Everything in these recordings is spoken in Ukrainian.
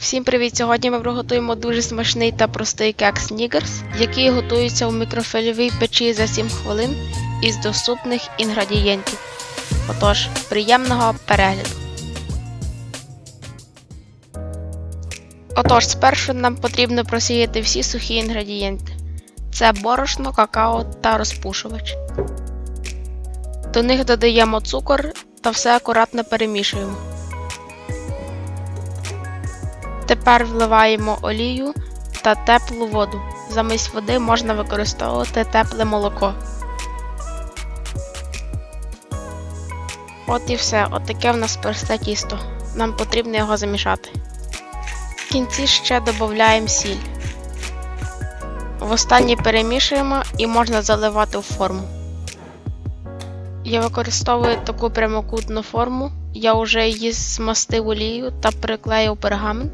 Всім привіт! Сьогодні ми приготуємо дуже смачний та простий кекс Снігерс, який готується у мікрофильовій печі за 7 хвилин із доступних інгредієнтів. Отож, приємного перегляду. Отож, спершу нам потрібно просіяти всі сухі інгредієнти. Це борошно, какао та розпушувач. До них додаємо цукор та все акуратно перемішуємо. Тепер вливаємо олію та теплу воду. Замість води можна використовувати тепле молоко. От і все, от таке в нас просте тісто. Нам потрібно його замішати. В кінці ще додаємо сіль. Востаннє перемішуємо і можна заливати в форму. Я використовую таку прямокутну форму. Я вже її змастив олією та приклеїв пергамент.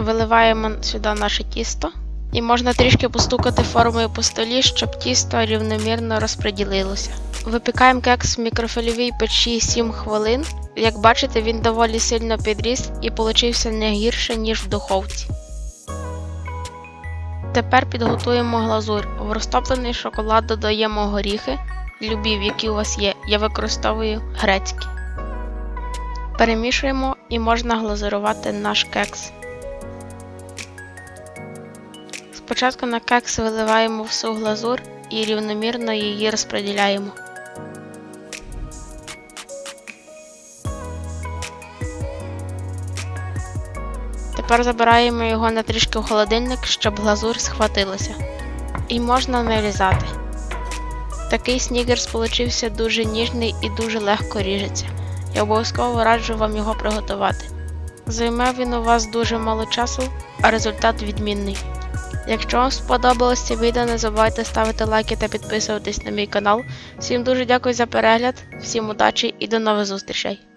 Виливаємо сюди наше тісто. І можна трішки постукати формою по столі, щоб тісто рівномірно розподілилося. Випікаємо кекс в мікрофильовій печі 7 хвилин. Як бачите, він доволі сильно підріс і получився не гірше, ніж в духовці. Тепер підготуємо глазурь. В розтоплений шоколад додаємо горіхи, любі, які у вас є. Я використовую грецькі. Перемішуємо і можна глазурувати наш кекс. Спочатку на кекс виливаємо всю глазур і рівномірно її розподіляємо. Тепер забираємо його на трішки в холодильник, щоб глазур схватилася. І можна нарізати. Такий снігерс получився дуже ніжний і дуже легко ріжеться. Я обов'язково раджу вам його приготувати. Займе він у вас дуже мало часу, а результат відмінний. Якщо вам сподобалось це відео, не забувайте ставити лайки та підписуватись на мій канал. Всім дуже дякую за перегляд, всім удачі і до нових зустрічей!